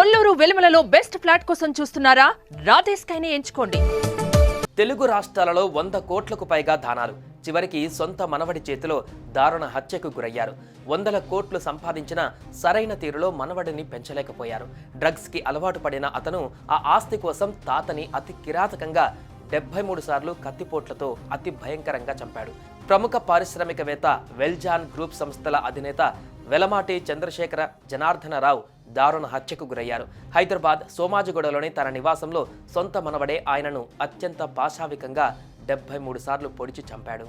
Kolluru వెలుమలలో best flat కోసం చూస్తున్నారా? రాధేస్ కైనే ఎంచుకోండి. తెలుగు రాష్ట్రాలలో వంద కోట్లకు పైగా దానాలు. చివరికి సొంత మనవడి చేతిలో దారుణ హత్యకు గురయ్యారు. వందల కోట్లు సంపాదించిన సరైన తీరులో మనవడిని పెంచలేకపోయారు. డ్రగ్స్కి అలవాటు పడిన అతను ఆ ఆస్తి కోసం తాతని అతి కిరాతకంగా డెబ్బై మూడు సార్లు కత్తిపోట్లతో అతి భయంకరంగా చంపాడు. ప్రముఖ పారిశ్రామికవేత్త వెల్జాన్ గ్రూప్ సంస్థల అధినేత వెలమాటి చంద్రశేఖర జనార్దనరావు దారుణ హత్యకు గురయ్యారు. హైదరాబాద్ సోమాజిగూడలోని తన నివాసంలో సొంత మనవడే ఆయనను అత్యంత పాశావికంగా డెబ్బై మూడు సార్లు పొడిచి చంపాడు.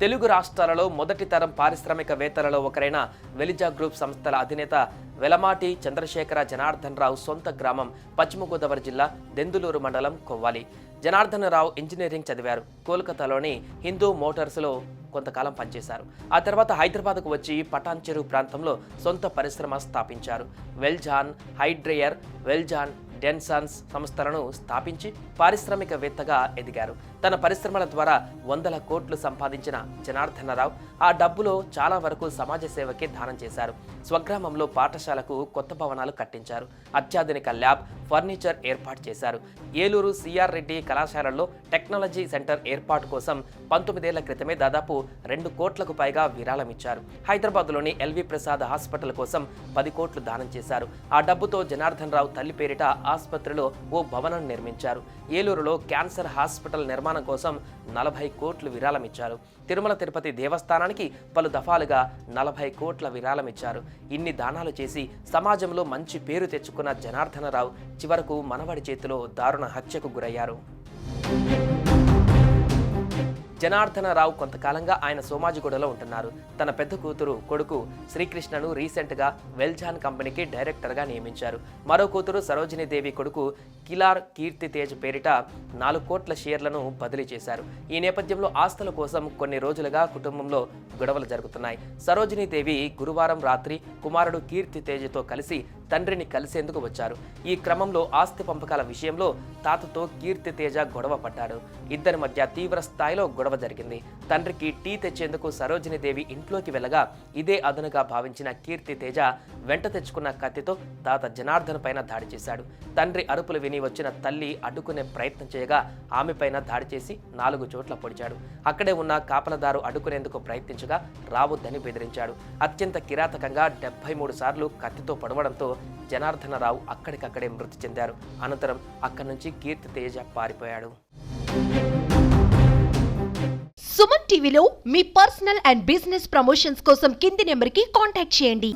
తెలుగు రాష్ట్రాలలో మొదటి తరం పారిశ్రామికవేత్తలలో ఒకరైన వెలిజా గ్రూప్ సంస్థల అధినేత వెలమాటి చంద్రశేఖర జనార్దన్ రావు సొంత గ్రామం పశ్చిమ గోదావరి జిల్లా దెందులూరు మండలం కొవ్వాలి. జనార్దన్ రావు ఇంజనీరింగ్ చదివారు. కోల్కతాలోని హిందూ మోటార్స్లో కొంతకాలం పనిచేశారు. ఆ తర్వాత హైదరాబాద్కు వచ్చి పటాన్ చెరువు ప్రాంతంలో సొంత పరిశ్రమ స్థాపించారు. వెల్జాన్ హైడ్రేయర్ వెల్జాన్ డెన్సాన్స్ సంస్థలను స్థాపించి పారిశ్రామికవేత్తగా ఎదిగారు. తన పరిశ్రమల ద్వారా వందల కోట్లు సంపాదించిన జనార్దనరావు ఆ డబ్బులో చాలా వరకు సమాజ సేవకే దానం చేశారు. స్వగ్రామంలో పాఠశాలకు కొత్త భవనాలు కట్టించారు. అత్యాధునిక ల్యాబ్ ఫర్నిచర్ ఏర్పాటు చేశారు. ఏలూరు సిఆర్ రెడ్డి కళాశాలల్లో టెక్నాలజీ సెంటర్ ఏర్పాటు కోసం పంతొమ్మిదేళ్ళ క్రితమే దాదాపు రెండు కోట్లకు పైగా విరాళం ఇచ్చారు హైదరాబాద్లోని ఎల్వి ప్రసాద్ హాస్పిటల్ కోసం పది కోట్లు దానం చేశారు. ఆ డబ్బుతో జనార్దన్ రావు తల్లి పేరిట ఆసుపత్రిలో ఓ భవనం నిర్మించారు. ఏలూరులో క్యాన్సర్ హాస్పిటల్ నిర్మాణం కోసం నలభై కోట్లు విరాళం ఇచ్చారు తిరుమల తిరుపతి దేవస్థానానికి పలు దఫాలుగా నలభై కోట్ల విరాళం ఇచ్చారు ఇన్ని దానాలు చేసి సమాజంలో మంచి పేరు తెచ్చుకున్న జనార్దనరావు చివరకు మనవడి చేతిలో దారుణ హత్యకు గురయ్యారు. జనార్దనరావు కొంతకాలంగా ఆయన సోమాజిగూడలో ఉంటున్నారు. తన పెద్ద కూతురు కొడుకు శ్రీకృష్ణను రీసెంట్గా వెల్జాన్ కంపెనీకి డైరెక్టర్గా నియమించారు. మరో కూతురు సరోజినీదేవి కొడుకు కిలార్ కీర్తి తేజ్ పేరిట నాలుగు కోట్ల షేర్లను బదిలీ చేశారు. ఈ నేపథ్యంలో ఆస్తుల కోసం కొన్ని రోజులుగా కుటుంబంలో గొడవలు జరుగుతున్నాయి. సరోజినీదేవి గురువారం రాత్రి కుమారుడు కీర్తి తేజ్తో కలిసి తండ్రిని కలిసేందుకు వచ్చారు. ఈ క్రమంలో ఆస్తి పంపకాల విషయంలో తాతతో కీర్తి తేజ గొడవ పడ్డాడు. ఇద్దరి మధ్య తీవ్ర స్థాయిలో గొడవ జరిగింది. తండ్రికి టీ తెచ్చేందుకు సరోజిని దేవి ఇంట్లోకి వెళ్ళగా ఇదే అదనుగా భావించిన కీర్తి తేజ వెంట తెచ్చుకున్న కత్తితో తాత జనార్దన్ పైన దాడి చేశాడు. తండ్రి అరుపులు విని వచ్చిన తల్లి అడ్డుకునే ప్రయత్నం చేయగా ఆమె పైన దాడి చేసి నాలుగు చోట్ల పొడిచాడు. అక్కడే ఉన్న కాపలదారు అడ్డుకునేందుకు ప్రయత్నించగా రావద్దని బెదిరించాడు. అత్యంత కిరాతకంగా డెబ్బై మూడు సార్లు కత్తితో పడవడంతో జనార్దనరావు అక్కడికక్కడే మృతి చెందారు. అనంతరం అక్కడి నుంచి కీర్తి తేజ పారిపోయాడు. సుమన్ టీవీలో మీ పర్సనల్ అండ్ బిజినెస్ ప్రమోషన్స్ కోసం కింది నెంబర్కి కాంటాక్ట్ చేయండి.